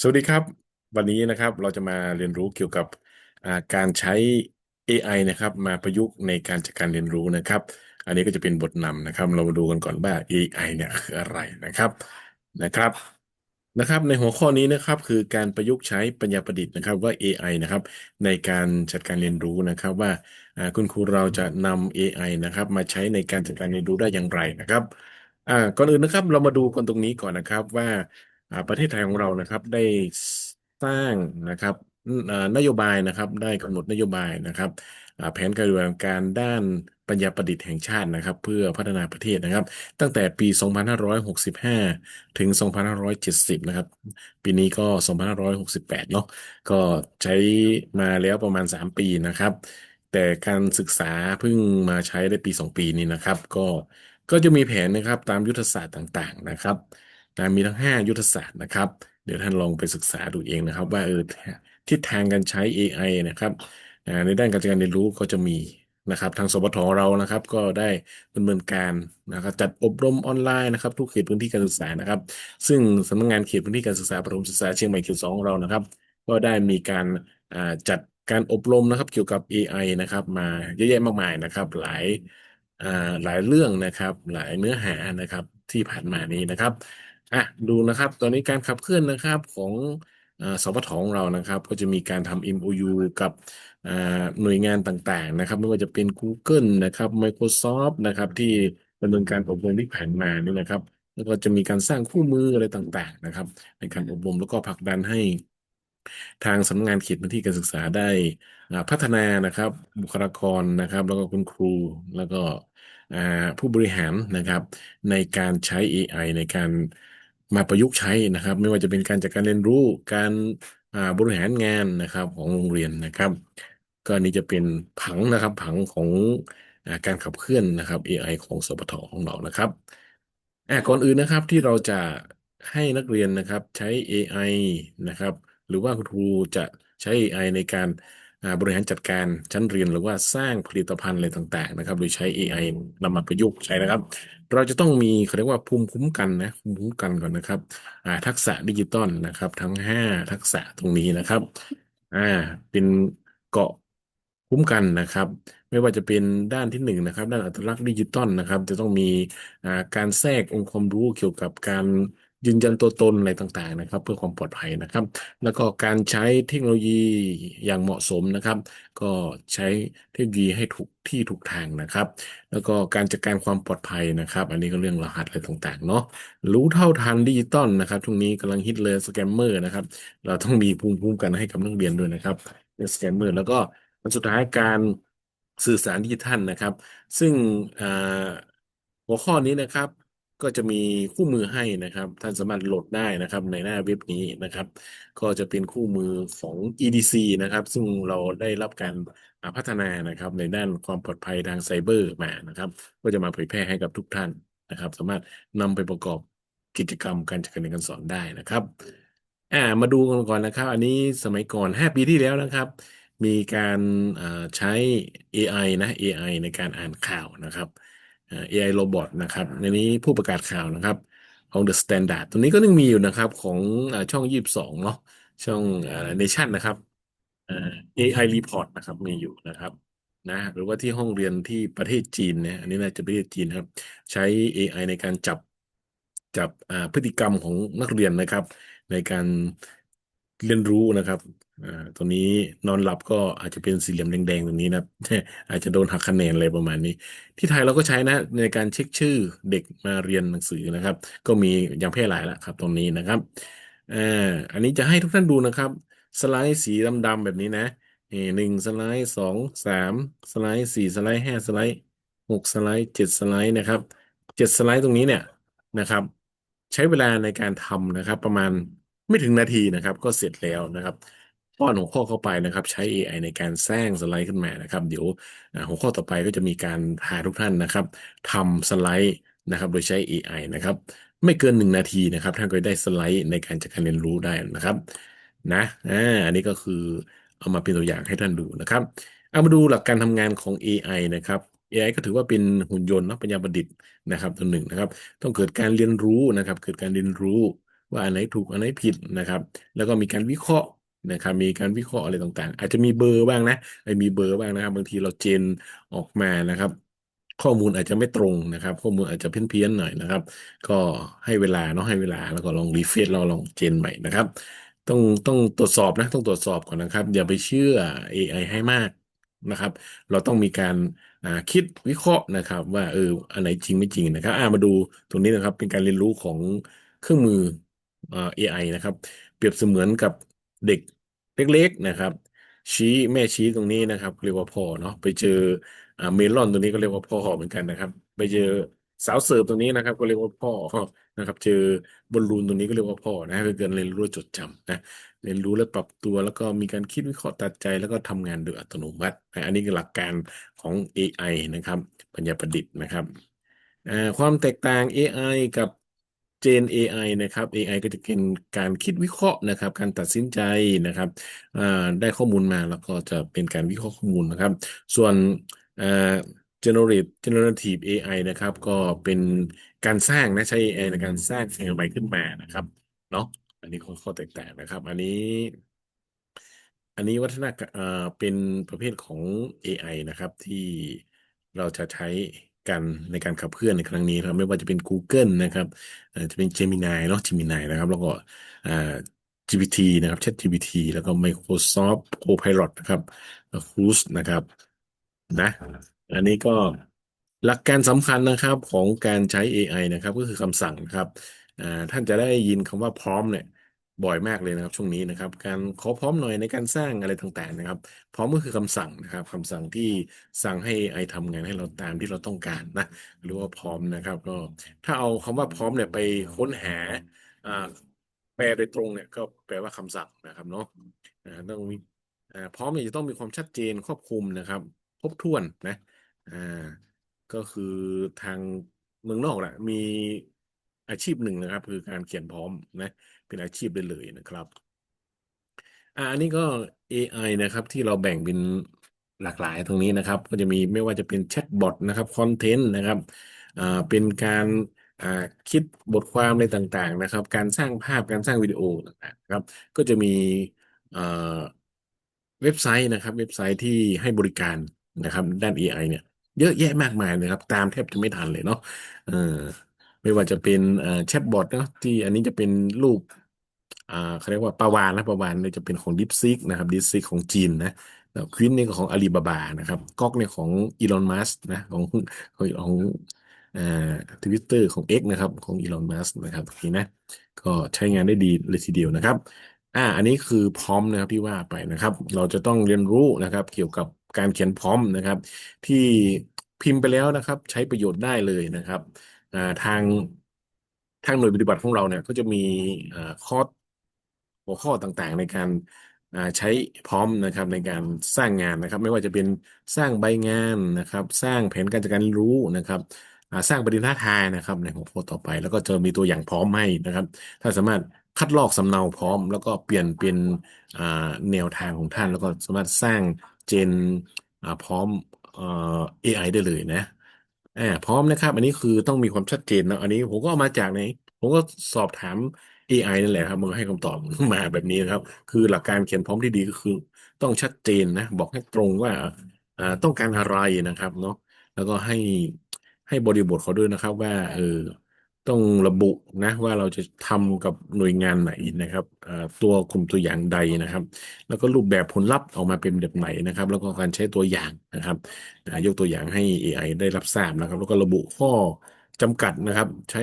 สวัสดีครับ วันนี้นะครับเราจะมาเรียนรู้เกี่ยวกับการใช้ AI นะครับ มาประยุกต์ในการจัดการเรียนรู้นะครับ อันนี้ก็จะเป็นบทนำนะครับ เรามาดูกันก่อนว่า AI เนี่ยคืออะไรนะครับนะครับนะครับ ในหัวข้อนี้นะครับคือการประยุกต์ใช้ปัญญาประดิษฐ์นะครับว่า AI นะครับ ในการจัดการเรียนรู้นะครับ ว่าคุณครูเราจะนำ AI นะครับ มาใช้ในการจัดการเรียนรู้ได้อย่างไรนะครับอ่าก่อนอื่นนะครับเรามาดูกันตรงนี้ก่อนนะครับว่า ประเทศไทยของเรานะครับได้สร้างนะครับนโยบายนะครับได้กำหนดนโยบายนะครับอ่าแผนการดำเนินการด้านปัญญาประดิษฐ์แห่งชาตินะครับ เพื่อพัฒนาประเทศนะครับ ตั้งแต่ปี 2565 ถึง 2570 นะครับ ปีนี้ก็ 2568 เนาะก็ใช้มาแล้วประมาณ 3 ปีนะครับ แต่การศึกษาเพิ่งมาใช้ได้ปี 2 ปีนี้นะครับ ก็ก็จะมีแผนนะครับตามยุทธศาสตร์ต่างๆนะครับ นะมีทั้ง 5 ยุทธศาสตร์นะครับ เดี๋ยวท่านลองไปศึกษาดูเองนะครับ ว่าเออทิศทางการใช้ AI นะครับในด้านการจัดการเรียนรู้ก็จะมีนะครับ ทางสปทเรานะครับ ก็ได้ดำเนินการนะครับ จัดอบรมออนไลน์นะครับ ทุกเขตพื้นที่การศึกษานะครับ ซึ่งสำนักงานเขตพื้นที่การศึกษาประถมศึกษาเชียงใหม่เขตสองของเรานะครับ ก็ได้มีการจัดการอบรมนะครับเกี่ยวกับ AI นะครับ มาเยอะแยะมากมายนะครับ หลายหลายเรื่องนะครับ หลายเนื้อหานะครับที่ผ่านมานี้นะครับ อะดูนะครับตอนนี้การขับเคลื่อนนะครับของอ่าสปทของเรานะครับ ก็จะมีการทำ MOU กับอ่าหน่วยงานต่างๆนะครับ ไม่ว่าจะเป็น Google นะครับ Microsoft นะครับที่ดำเนินการอบรมที่ผ่านมานี่นะครับ แล้วก็จะมีการสร้างคู่มืออะไรต่างๆนะครับ ในการอบรมแล้วก็ผลักดันให้ทางสำนักงานเขตพื้นที่การศึกษาได้อ่าพัฒนานะครับ บุคลากรนะครับ แล้วก็คุณครูแล้วก็อ่าผู้บริหารนะครับ ในการใช้ AI ในการ มาประยุกต์ใช้นะครับ ไม่ว่าจะเป็นการจัดการเรียนรู้การบริหารงานนะครับของโรงเรียนนะครับ ก็อันนี้จะเป็นผังนะครับผังของอการขับเคลื่อนนะครับ AI ของสปทของเรานะครับอ่าก่อนอื่นนะครับที่เราจะให้นักเรียนนะครับใช้ AI นะครับ หรือว่าครูจะใช้ AI ในการ บริหารจัดการชั้นเรียนหรือว่าสร้างผลิตภัณฑ์อะไรต่างๆนะครับ โดยใช้ AI นำมาประยุกต์ใช้นะครับ เราจะต้องมีเขาเรียกว่าภูมิคุ้มกันนะภูมิคุ้มกันก่อนนะครับทักษะดิจิตอลนะครับ ทั้ง 5 ทักษะตรงนี้นะครับอ่าเป็นเกาะคุ้มกันนะครับ ไม่ว่าจะเป็นด้านที่หนึ่งนะครับ ด้านอัตลักษณ์ดิจิตอลนะครับ จะต้องมีการแทรกองค์ความรู้เกี่ยวกับการ ยืนยันตัวตนอะไรต่างๆนะครับ เพื่อความปลอดภัยนะครับ แล้วก็การใช้เทคโนโลยีอย่างเหมาะสมนะครับ ก็ใช้เทคโนโลยีให้ถูกที่ถูกทางนะครับ แล้วก็การจัดการความปลอดภัยนะครับ อันนี้ก็เรื่องรหัสอะไรต่างๆเนาะรู้เท่าทันดิจิตอลนะครับช่วงนี้กำลังฮิตเลยสแกมเมอร์นะครับ เราต้องมีภูมิคุ้มกันให้กับนักเรียนด้วยนะครับสแกมเมอร์แล้วก็ันสุดท้ายการสื่อสารดิจิทัลนะครับ ซึ่งหัวข้อนี้นะครับ ก็จะมีคู่มือให้นะครับ ท่านสามารถโหลดได้นะครับในหน้าเว็บนี้นะครับ ก็จะเป็นคู่มือของ EDC นะครับ ซึ่งเราได้รับการพัฒนานะครับ ในด้านความปลอดภัยทางไซเบอร์มานะครับ ก็จะมาเผยแพร่ให้กับทุกท่านนะครับ สามารถนำไปประกอบกิจกรรมการจัดการเรียนการสอนได้นะครับอ่ามาดูกันก่อนนะครับ อันนี้สมัยก่อน 5 ปีที่แล้วนะครับ มีการใช้ AI นะ AI ในการอ่านข่าวนะครับ AI โรบอทนะครับในนี้ผู้ประกาศข่าวนะครับ ของ The Standard ตัวนี้ก็ยังมีอยู่นะครับของช่อาช่สบองเนาะช่องเนชั่นนะครับอ่า AI Report นะครับมีอยู่นะครับนะหรือว่าที่ห้องเรียนที่ประเทศจีนเนี่ยอันนี้น่าจะประเทศจีนครับ ใช้ AI ในการจับจับพฤติกรรมของนักเรียนนะครับ ในการเรียนรู้นะครับ อ่าตัวนี้นอนหลับก็อาจจะเป็นสี่เหลี่ยมแดงๆตรงนี้นะครับ อาจจะโดนหักคะแนนอะไรประมาณนี้ ที่ไทยเราก็ใช้นะในการเช็คชื่อเด็กมาเรียนหนังสือนะครับ ก็มีอย่างแพร่หลายแล้วครับ ตรงนี้นะครับอ่าอันนี้จะให้ทุกท่านดูนะครับ สไลด์สีดำๆแบบนี้นะนี่หนึ่งสไลด์สองสามสไลด์สี่สไลด์ห้าสไลด์หกสไลด์เจ็ดสไลด์นะครับเจ็ดสไลด์ตรงนี้เนี่ยนะครับ ใช้เวลาในการทำนะครับ ประมาณไม่ถึงนาทีนะครับ ก็เสร็จแล้วนะครับ ป้อนหัวข้อเข้าไปนะครับ ใช้ AI ในการสร้างสไลด์ขึ้นมานะครับ เดี๋ยวหัวข้อต่อไปก็จะมีการพาทุกท่านนะครับทำสไลด์นะครับโดยใช้ AI นะครับ ไม่เกินหนึ่งนาทีนะครับท่านก็ได้สไลด์ในการจัดการเรียนรู้ได้นะครับนะอ่าอันนี้ก็คือเอามาเป็นตัวอย่างให้ท่านดูนะครับ เอามาดูหลักการทำงานของ AI นะครับ AI ก็ถือว่าเป็นหุ่นยนต์นาะปัญญาประดิษฐ์นะครับตัวหนึ่งนะครับ ต้องเกิดการเรียนรู้นะครับ เกิดการเรียนรู้ว่าอันไหนถูกอันไหนผิดนะครับ แล้วก็มีการวิเคราะห์ นะครับมีการวิเคราะห์อะไรต่างๆ อาจจะมีเบอร์บ้างนะไอ้มีเบอร์บ้างนะครับ บางทีเราเจนออกมานะครับ ข้อมูลอาจจะไม่ตรงนะครับ ข้อมูลอาจจะเพี้ยนๆหน่อยนะครับ ก็ให้เวลาเนาะให้เวลาแล้วก็ลองรีเฟรชเราลองเจนใหม่นะครับ ต้องต้องตรวจสอบนะ ต้องตรวจสอบก่อนนะครับ อย่าไปเชื่อ AI ให้มากนะครับ เราต้องมีการคิดวิเคราะห์นะครับ ว่าเอออันไหนจริงไม่จริงนะครับอ่ามาดูตรงนี้นะครับ เป็นการเรียนรู้ของเครื่องมือเอ่า AI นะครับ เปรียบเสมือนกับเด็ก เล็กๆนะครับ ชี้แม่ชี้ตรงนี้นะครับ เรียกว่าพ่อเนาะไปเจอเมลอนตรงนี้ก็เรียกว่าพ่อเหมือนกันนะครับ ไปเจอสาวเสิร์ฟตรงนี้นะครับ ก็เรียกว่าพ่อนะครับ เจอบอลลูนตรงนี้ก็เรียกว่าพ่อนะเป็นการเรียนรู้จดจำนะเรียนรู้และปรับตัวแล้วก็มีการคิดวิเคราะห์ตัดใจแล้วก็ทำงานโดยอัตโนมัตินะอันนี้คือหลักการของ AI นะครับ ปัญญาประดิษฐ์นะครับความแตกต่าง AI กับ Gen AI นะครับ AI ก็จะเป็นการคิดวิเคราะห์นะครับ การตัดสินใจนะครับได้ข้อมูลมาแล้วก็จะเป็นการวิเคราะห์ข้อมูลนะครับ ส่วน generate generative AI นะครับ ก็เป็นการสร้างนะใช้ AI ในการสร้างสิ่งใหม่ขึ้นมานะครับเนาะอันนี้ข้อแตกต่างนะครับ อันนี้ อันนี้วัฒนธรรมเอ่อเป็นประเภทของ AI นะครับที่เราจะใช้ กันในการขับเคลื่อนในครั้งนี้ครับ ไม่ว่าจะเป็น Google นะครับจะเป็น Gemini เนาะ Gemini นะครับ แล้วก็อ่า GPT นะครับ ChatGPT แล้วก็ Microsoft Copilot นะครับ Cruise นะครับนะอันนี้ก็หลักการสำคัญนะครับของการใช้ AI นะครับ ก็คือคำสั่งนะครับท่านจะได้ยินคำว่าพร้อมเนี่ย บ่อยมากเลยนะครับช่วงนี้นะครับ การขอพร้อมหน่อยในการสร้างอะไรต่างๆนะครับ พร้อมก็คือคำสั่งนะครับคำสั่งที่สั่งให้ AI ทำงานให้เราตามที่เราต้องการนะหรือว่าพร้อมนะครับ ก็ถ้าเอาคำว่าพร้อมเนี่ยไปค้นหาแปลโดยตรงเนี่ยก็แปลว่าคำสั่งนะครับเนาะต้องมีพร้อมเนี่ยจะต้องมีความชัดเจนครอบคลุมนะครับครบถ้วนนะอ่าก็คือทางเมืองนอกแหละมีอาชีพหนึ่งนะครับ คือการเขียนพร้อมนะ เป็นอาชีพได้เลยนะครับอ่าอันนี้ก็ AI นะครับ ที่เราแบ่งเป็นหลากหลายตรงนี้นะครับ ก็จะมีไม่ว่าจะเป็นแชทบอทนะครับคอนเทนต์นะครับอ่าเป็นการอ่าคิดบทความอะไรต่างๆนะครับ การสร้างภาพการสร้างวิดีโอต่างๆนะครับ ก็จะมีอ่าเว็บไซต์นะครับ เว็บไซต์ที่ให้บริการนะครับ ด้าน AI เนี่ย เยอะแยะมากมายเลยครับ ตามแทบจะไม่ทันเลยเนาะเออ ไม่ว่าจะเป็นเอ่อแชทบอทเนาะที่อันนี้จะเป็นรูปเขาเรียกว่าปลาวาฬนะปลาวาฬเนี่ยจะเป็นของ DeepSeek นะครับ DeepSeek ของจีนนะควินนี่ของอาลีบาบานะครับก๊อกเนี่ยของอีลอนมัสนะของของของทวิตเตอร์ของ X นะครับของอีลอนมัสนะครับโอเคนะก็ใช้งานได้ดีเลยทีเดียวนะครับอ่าอันนี้คือพร้อมนะครับที่ว่าไปนะครับ เราจะต้องเรียนรู้นะครับ เกี่ยวกับการเขียนพร้อมนะครับ ที่พิมพ์ไปแล้วนะครับ ใช้ประโยชน์ได้เลยนะครับ ทางทางหน่วยปฏิบัติของเราเนี่ยก็จะมีอ่าคอร์สหัวข้อต่างๆ ในการใช้พร้อมนะครับในการสร้างงานนะครับ ไม่ว่าจะเป็นสร้างใบงานนะครับ สร้างแผนการจัดการรู้นะครับสร้างประเด็นท้าทายนะครับในหัวข้อต่อไป แล้วก็จะมีตัวอย่างพร้อมให้นะครับ ถ้าสามารถคัดลอกสำเนาพร้อม แล้วก็เปลี่ยนเป็นแนวทางของท่าน แล้วก็สามารถสร้างเจนพร้อมเอ่อ AI ได้เลยนะ อ่าพร้อมนะครับ อันนี้คือต้องมีความชัดเจนนะอันนี้ผมก็เอามาจากไหนผมก็สอบถาม AI นั่นแหละครับมันก็ให้คำตอบ มาแบบนี้นะครับ คือหลักการเขียนพร้อมที่ดีก็คือ ต้องชัดเจนนะ บอกให้ตรงว่าอ่าต้องการอะไรนะครับเนาะแล้วก็ให้ให้บริบทเขาด้วยนะครับ ว่าเออ ต้องระบุนะว่าเราจะทำกับหน่วยงานไหนนะครับตัวกลุ่มตัวอย่างใดนะครับ แล้วก็รูปแบบผลลัพธ์ออกมาเป็นแบบไหนนะครับ แล้วก็การใช้ตัวอย่างนะครับยกตัวอย่างให้ AI ได้รับทราบนะครับ แล้วก็ระบุข้อจำกัดนะครับ ใช้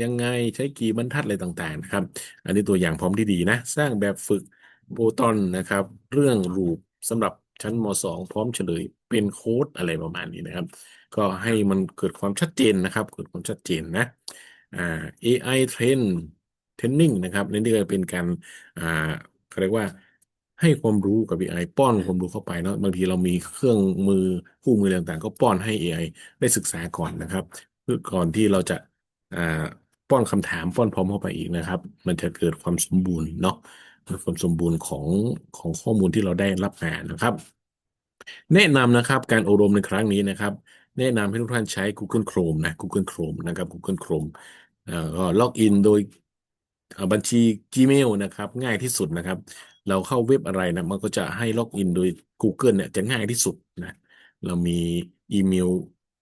ยังไงใช้กี่บรรทัดอะไรต่างๆนะครับ อันนี้ตัวอย่างพร้อมที่ดีนะ สร้างแบบฝึกโปรตอนนะครับ เรื่องรูปสำหรับ ชั้นม .2 พร้อมเฉลยเป็นโค้ดอะไรประมาณนี้นะครับ ก็ให้มันเกิดความชัดเจนนะครับ เกิดความชัดเจนนะอ่า AI train training นะครับนี่ก็เป็นการอ่าเขาเรียกว่าให้ความรู้กับ AI ป้อนความรู้เข้าไปเนาะบางทีเรามีเครื่องมือคู่มือต่างๆ ก็ป้อนให้ AI ได้ศึกษาก่อนนะครับเพื่อก่อนที่เราจะอ่าป้อนคำถามป้อนพร้อมเข้าไปอีกนะครับ มันจะเกิดความสมบูรณ์เนาะ ความสมบูรณ์ของของข้อมูลที่เราได้รับมานะครับ แนะนำนะครับการอบรมในครั้งนี้นะครับ แนะนำให้ทุกท่านใช้ Google Chrome นะ Google Chrome นะครับ Google Chrome ก็ล็อกอินโดยบัญชี Gmail นะครับ ง่ายที่สุดนะครับ เราเข้าเว็บอะไรนะมันก็จะให้ล็อกอินโดย Google เนี่ยจะง่ายที่สุดนะเรามีอีเมล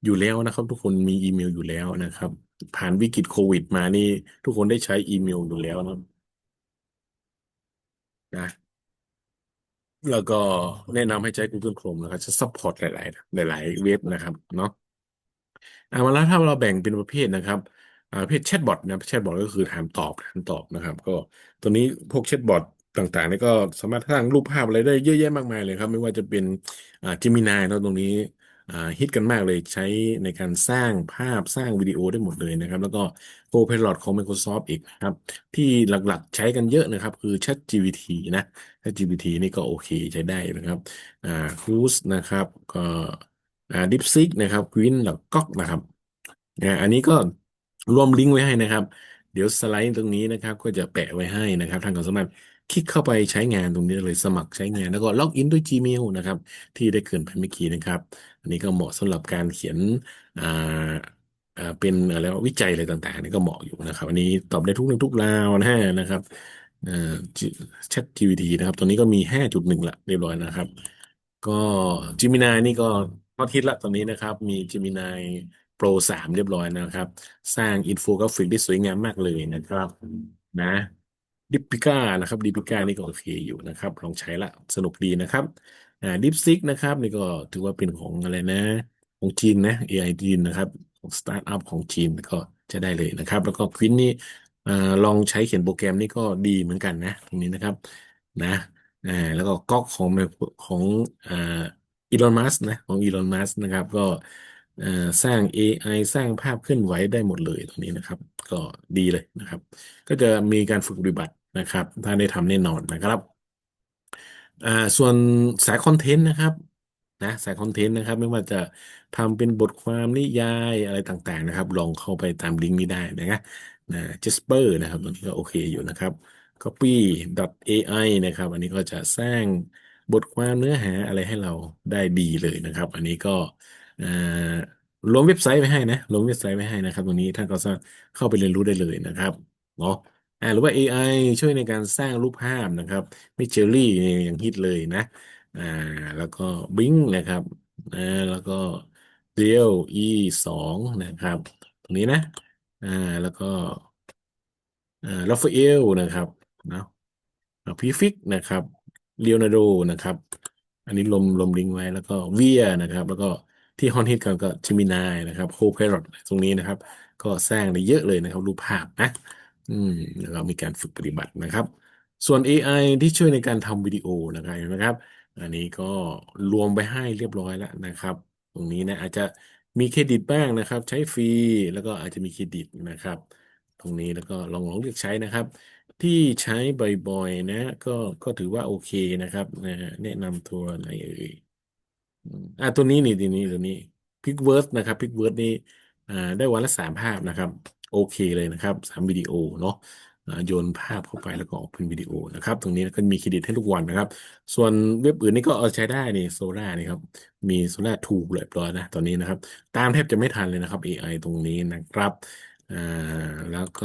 อยู่แล้วนะครับ ทุกคนมีอีเมลอยู่แล้วนะครับ ผ่านวิกฤตโควิด มานี่ทุกคนได้ใช้อีเมลอยู่แล้วนะ นะ แล้วก็แนะนำให้ใช้ Google Chrome นะครับ จะซัพพอร์ตหลาย ๆ หลาย ๆ เว็บนะครับเนาะอ่ามาแล้วถ้าเราแบ่งเป็นประเภทนะครับประเภทแชทบอทนะแชทบอทก็คือถามตอบถามตอบนะครับ ก็ตัวนี้พวกแชทบอทต่างๆนี่ก็สามารถสร้างรูปภาพอะไรได้เยอะแยะมากมายเลยครับ ไม่ว่าจะเป็นอ่าเจมินายนะตรงนี้ ฮิตกันมากเลยใช้ในการสร้างภาพสร้างวิดีโอได้หมดเลยนะครับ แล้วก็ Copilot ของ Microsoft อีกนะครับ ที่หลักๆใช้กันเยอะนะครับ คือ ChatGPT นะ ChatGPT นี่ก็โอเคใช้ได้นะครับอ่า Cruise นะครับ ก็อ่าดิปซิกนะครับกวินแล้วก็นะครับอ่าอันนี้ก็รวมลิงก์ไว้ให้นะครับ เดี๋ยวสไลด์ตรงนี้นะครับ ก็จะแปะไว้ให้นะครับท่านก็สามารถ คลิกเข้าไปใช้งานตรงนี้เลยสมัครใช้งานแล้วก็ล็อกอินด้วย Gmail นะครับ ที่ได้เกริ่นไปเมื่อกี้นะครับ อันนี้ก็เหมาะสำหรับการเขียนอ่าอ่าเป็นอะไรวิจัยอะไรต่างๆนี่ก็เหมาะอยู่นะครับ อันนี้ตอบได้ทุกเรื่องทุกราวนะฮะนะครับเอ่อ Chat GPT นะครับ ตัวนี้ก็มี 5.1 ละเรียบร้อยนะครับ ก็ Gemini นี่ก็ฮอตฮิตละตอนนี้นะครับ มี Gemini Pro 3เรียบร้อยนะครับ สร้างอินโฟกราฟิกได้สวยงามมากเลยนะครับ นะ ดิปิก้านะครับดิปิก้านี่ก็โอเคอยู่นะครับ ลองใช้ละสนุกดีนะครับอ่าดิปซิกนะครับนี่ก็ถือว่าเป็นของอะไรนะ ของจีนนะ AI จีนนะครับของสตาร์ทอัพของจีนก็จะได้เลยนะครับ แล้วก็ควินนี่อ่าลองใช้เขียนโปรแกรมนี่ก็ดีเหมือนกันนะตรงนี้นะครับนะอ่าแล้วก็ก๊อกของของอ่าอีลอนมัสนะของอีลอนมัสนะครับก็อ่าสร้าง AI สร้างภาพเคลื่อนไหวได้หมดเลยตรงนี้นะครับ ก็ดีเลยนะครับ ก็จะมีการฝึกปฏิบัติ นะครับ ถ้าได้ทำแน่นอนนะครับอ่าส่วนสายคอนเทนต์นะครับนะสายคอนเทนต์นะครับ ไม่ว่าจะทำเป็นบทความนิยายอะไรต่างๆนะครับ ลองเข้าไปตามลิงก์นี้ได้นะนะ Jasper นะครับตรงนี้ก็โอเคอยู่นะครับ copy.ai นะครับ อันนี้ก็จะสร้างบทความเนื้อหาอะไรให้เราได้ดีเลยนะครับ อันนี้ก็รวมเว็บไซต์ไว้ให้นะรวมเว็บไซต์ไว้ให้นะครับ ตรงนี้ท่านก็สามารถเข้าไปเรียนรู้ได้เลยนะครับเนาะ อ่าหรือว่า AI ช่วยในการสร้างรูปภาพนะครับมิเจอรี่เนี่ยอย่างฮิตเลยนะอ่าแล้วก็บิงนะครับอ่าแล้วก็เดียว E สองนะครับ ตรงนี้นะอ่าแล้วก็อ่าราฟาเอลนะครับเนาะพีฟิกนะครับเลโอนาร์โดนะครับ อันนี้ลมลมลิงก์ไว้แล้วก็เวียนะครับ แล้วก็ที่ฮอนฮิตกันก็จิมินายนะครับโคเพรอตตรงนี้นะครับ ก็สร้างได้เยอะเลยนะครับ รูปภาพนะ อืมแล้วก็มีการฝึกปฏิบัตินะครับ ส่วน AI ที่ช่วยในการทำวิดีโอนะครับเห็นะครับ อันนี้ก็รวมไปให้เรียบร้อยแล้วนะครับ ตรงนี้นะอาจจะมีเครดิตบ้างนะครับ ใช้ฟรีแล้วก็อาจจะมีเครดิตนะครับ ตรงนี้แล้วก็ลองลองเลือกใช้นะครับ ที่ใช้บ่อยๆนะ ก็ก็ถือว่าโอเคนะครับนะแนะนำตัวไหนเอ่ยอืมอ่าตัวนี้นี่ตัวนี้ตัวนี้พิกเวิร์สนะครับพิกเวิร์สนี่อ่าได้วันละสามภาพนะครับ โอเคเลยนะครับสามวิดีโอเนาะโยนภาพเข้าไปแล้วก็ออกเป็นวิดีโอนะครับ ตรงนี้ก็มีเครดิตให้ทุกวันนะครับ ส่วนเว็บอื่นนี่ก็เอาใช้ได้นี่โซล่านี่ครับ มีโซล่าทูเรียบร้อยนะตอนนี้นะครับ ตามแทบจะไม่ทันเลยนะครับ AI ตรงนี้นะครับอ่าแล้วก็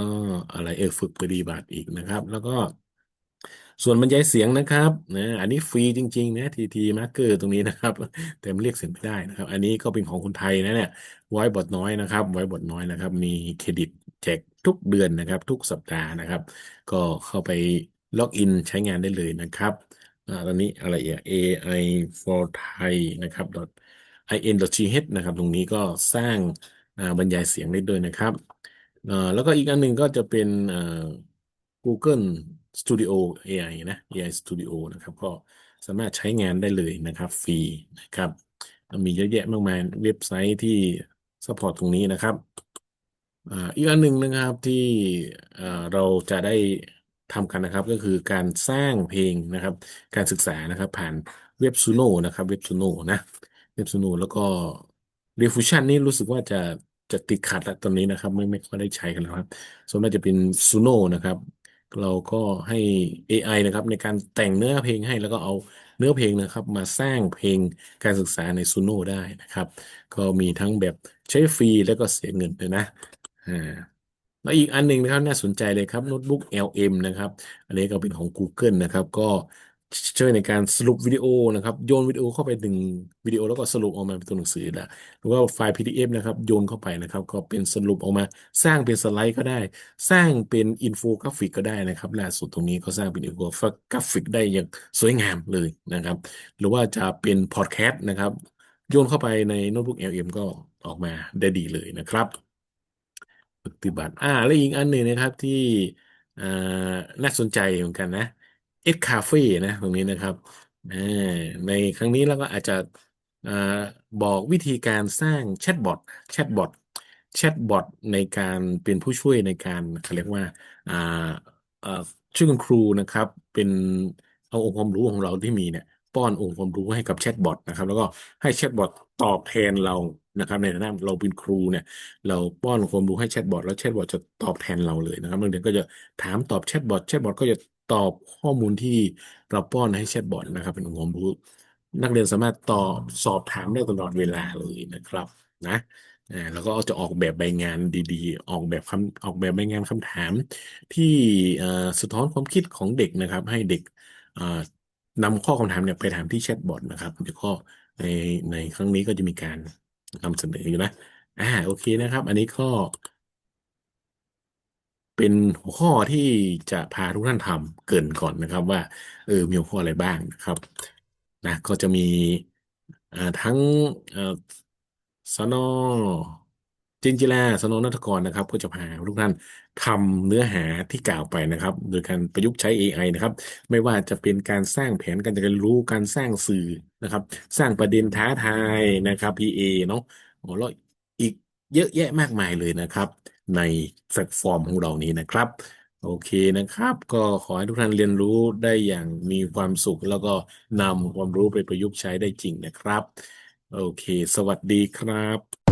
อะไรเออฝึกปฏิบัติอีกนะครับ แล้วก็ส่วนบรรยายเสียงนะครับนะอันนี้ฟรีจริงๆนะทีทีมาร์เกอร์ตรงนี้นะครับ แต่มันเรียกเสียงไม่ได้นะครับ อันนี้ก็เป็นของคนไทยนะเนี่ยไว้บทน้อยนะครับ ไว้บทน้อยนะครับ มีเครดิต แจกทุกเดือนนะครับ ทุกสัปดาห์นะครับ ก็เข้าไปล็อกอินใช้งานได้เลยนะครับอตอนนี้อะไรอะ AI for Thai นะครับ in.th นะครับ ตรงนี้ก็สร้างบรรยายเสียงได้ด้วยนะครับ แล้วก็อีกอันหนึ่งก็จะเป็น Google Studio AI นะ AI Studio นะครับ ก็สามารถใช้งานได้เลยนะครับ ฟรีนะครับ มีเยอะแยะมากมายเว็บไซต์ที่สปอร์ตตรงนี้นะครับ อ่าอีกอันหนึ่งนะครับที่เอ่อเราจะได้ทำกันนะครับ ก็คือการสร้างเพลงนะครับ การศึกษานะครับ ผ่านเว็บซูโนนะครับ เว็บซูโนนะเว็บซูโนแล้วก็ Refusion นี่รู้สึกว่าจะจะติดขัดแล้วตอนนี้นะครับ ไม่ไม่ค่อยได้ใช้กันแล้วครับ ส่วนมากจะเป็นซูโนนะครับ เราก็ให้ AI นะครับ ในการแต่งเนื้อเพลงให้แล้วก็เอาเนื้อเพลงนะครับ มาสร้างเพลงการศึกษาในซูโนได้นะครับ ก็มีทั้งแบบใช้ฟรีแล้วก็เสียเงินเลยนะ แล้วอีกอันหนึ่งนะครับน่าสนใจเลยครับโน้ตบุ๊ก LM นะครับ อันนี้ก็เป็นของ Google นะครับ ก็ช่วยในการสรุปวิดีโอนะครับ โยนวิดีโอเข้าไปหนึ่งวิดีโอแล้วก็สรุปออกมาเป็นตัวหนังสือละหรือว่าไฟล์ PDF นะครับ โยนเข้าไปนะครับ ก็เป็นสรุปออกมาสร้างเป็นสไลด์ก็ได้ สร้างเป็นอินโฟกราฟิกก็ได้นะครับล่าสุดตรงนี้ก็สร้างเป็นอินโฟกราฟิกได้อย่างสวยงามเลยนะครับ หรือว่าจะเป็นพอดแคสต์นะครับ โยนเข้าไปในโน้ตบุ๊ก LM ก็ออกมาได้ดีเลยนะครับ ปฏิบัติ อ่า และอีกอันหนึ่งนะครับที่อ่าน่าสนใจเหมือนกันนะ X Cafe นะตรงนี้นะครับอ่าในครั้งนี้เราก็อาจจะอ่าบอกวิธีการสร้างแชทบอทแชทบอทแชทบอทในการเป็นผู้ช่วยในการเขาเรียกว่าอ่าอ่อช่วยคุณครูนะครับ เป็นเอาองค์ความรู้ของเราที่มีเนี่ยป้อนองค์ความรู้ให้กับแชทบอทนะครับ แล้วก็ให้แชทบอทตอบแทนเรา นะครับในฐานะเราเป็นครูเนี่ย เราป้อนความรู้ให้แชทบอทแล้วแชทบอทจะตอบแทนเราเลยนะครับนักเรียนก็จะถามตอบแชทบอทแชทบอทก็จะตอบข้อมูลที่เราป้อนให้แชทบอทนะครับ เป็นความรู้นักเรียนสามารถตอบสอบถามได้ตลอดเวลาเลยนะครับนะแล้วก็จะออกแบบใบงานดีๆ ออกแบบคำออกแบบใบงานคำถาม ที่สะท้อนความคิดของเด็กนะครับ ให้เด็กนำข้อคำถามเนี่ยไปถามที่แชทบอทนะครับเดี๋ยวก็ในในครั้งนี้ก็จะมีการ นำเสนออยู่นะอ่าโอเคนะครับ อันนี้ก็ เป็นหัวข้อที่จะพาทุกท่านทำเกินก่อนนะครับ ว่า เออมีหัวข้ออะไรบ้างนะครับนะก็จะมีอ่าทั้งอ่อสน จินจิลาสนนัฐกรนะครับ ก็จะพาทุกท่านทำเนื้อหาที่กล่าวไปนะครับ โดยการประยุกต์ใช้ AI นะครับ ไม่ว่าจะเป็นการสร้างแผนการเรียนรู้การสร้างสื่อนะครับ สร้างประเด็นท้าทายนะครับ PA เนาะโอ้แล้วอีกเยอะแยะมากมายเลยนะครับ ในแพลตฟอร์มของเรานี้นะครับ โอเคนะครับ ก็ขอให้ทุกท่านเรียนรู้ได้อย่างมีความสุข แล้วก็นำความรู้ไปประยุกต์ใช้ได้จริงนะครับ โอเค สวัสดีครับ